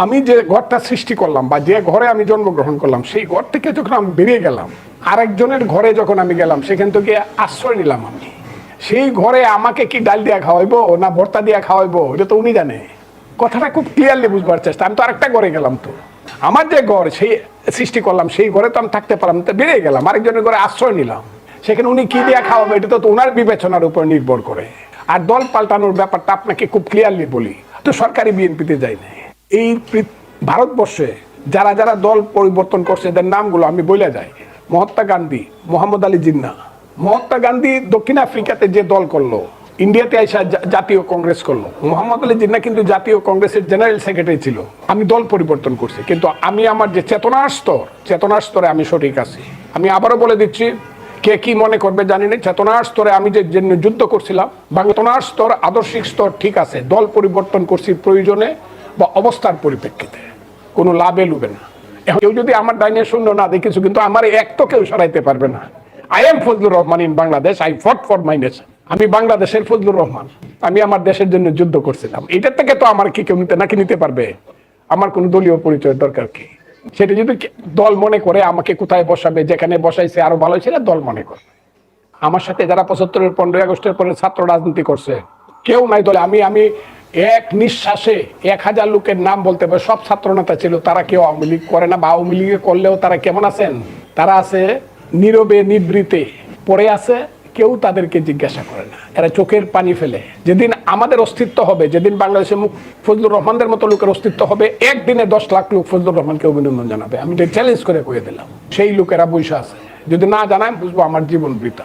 আমি যে ঘরটা সৃষ্টি করলাম বা যে ঘরে আমি জন্মগ্রহণ করলাম, সেই ঘর থেকে যখন আমি বেরিয়ে গেলাম, আরেকজনের ঘরে যখন আমি গেলাম, সেখান থেকে আশ্রয় নিলাম আমি। সেই ঘরে আমাকে কি ডাল দিয়া খাওয়াইবো না ভর্তা দিয়া খাওয়াইবো, এটা তো উনি জানে। কথাটা খুব ক্লিয়ারলি বুঝবার চেষ্টা। আমি তো আরেকটা ঘরে গেলাম তো। আমার যে ঘর সেই সৃষ্টি করলাম, সেই ঘরে তো আমি থাকতে পারলাম তো বেরিয়ে গেলাম, আরেকজনের ঘরে আশ্রয় নিলাম। সেখানে উনি কি দিয়া খাওয়াবে, এটা তো ওনার বিবেচনার উপর নির্ভর করে। আর দল পাল্টানোর ব্যাপারটা আপনাকে খুব ক্লিয়ারলি বলি। তো সরকারি বিএনপিতে যাই না এই ভারতবর্ষে যারা যারা দল পরিবর্তন করছে, এদের নামগুলো আমি বলে যাই। মহাত্মা গান্ধী, মোহাম্মদ আলী জিন্না। মহাত্মা গান্ধী দক্ষিণ আফ্রিকাতে যে দল করল, ইন্ডিয়াতে জা- জাতীয় কংগ্রেস করল, মোহাম্মদ আলী জিন্না কিন্তু জাতীয় কংগ্রেসের জেনারেল সেক্রেটারি ছিল। আমি দল পরিবর্তন করছি, কিন্তু আমি আমার যে চেতনার স্তর, চেতনার স্তরে আমি সঠিক আছি। আমি আবারও বলে দিচ্ছি, কে কি মনে করবে জানি না, চেতনার স্তরে আমি যে যুদ্ধ করছিলাম বাংলাতনার স্তর, আদর্শিক স্তর ঠিক আছে, দল পরিবর্তন করছি প্রয়োজনে। বা অবস্থার পরিপ্রেক্ষিতে। কোনো লাভে লুবে না। এখন কেউ যদি আমার ডাইনে শূন্য না দেখিছো কিন্তু আমার এক তো কেউ সরাইতে পারবে না। I am Fazlur Rahman in Bangladesh I fought for my nation আমি বাংলাদেশের ফজলুর রহমান আমি আমার দেশের জন্য যুদ্ধ করছিলাম। এটার থেকে তো আমার কি কেউ নিতে নাকি নিতে পারবে? আমার কোনো দলীয় পরিচয় দরকার কি? সেটা যদি দল মনে করে আমাকে কোথায় বসাবে, যেখানে বসাইছে, আরও ভালো ছিল দল মনে করে আমার সাথে যারা পঁচাত্তরের, পনেরোই আগস্টের পরে ছাত্র রাজনীতি করছে, কেউ নাই দলে। আমি আমি এক নিঃশ্বাসে এক হাজার লোকের নাম বলতে পারে। সব ছাত্র নেতা ছিল, তারা কেউ আওয়ামী লীগ করে না বা আওয়ামী লীগে করলেও তারা কেমন আছেন? তারা আছে নীরবে, নিবৃতে। পড়ে আছে কেউ তাদেরকে জিজ্ঞাসা করে না। এরা চোখের পানি ফেলে। যেদিন আমাদের অস্তিত্ব হবে, যেদিন বাংলাদেশে মুখ ফজলুর রহমানদের মতো লোকের অস্তিত্ব হবে, একদিনে দশ লাখ লোক ফজলুর রহমানকে অভিনন্দন জানাবে। আমি চ্যালেঞ্জ করে কয়ে দিলাম। সেই লোকেরা বৈশা আছে। যদি না জানায়, বুঝব আমার জীবন বৃতা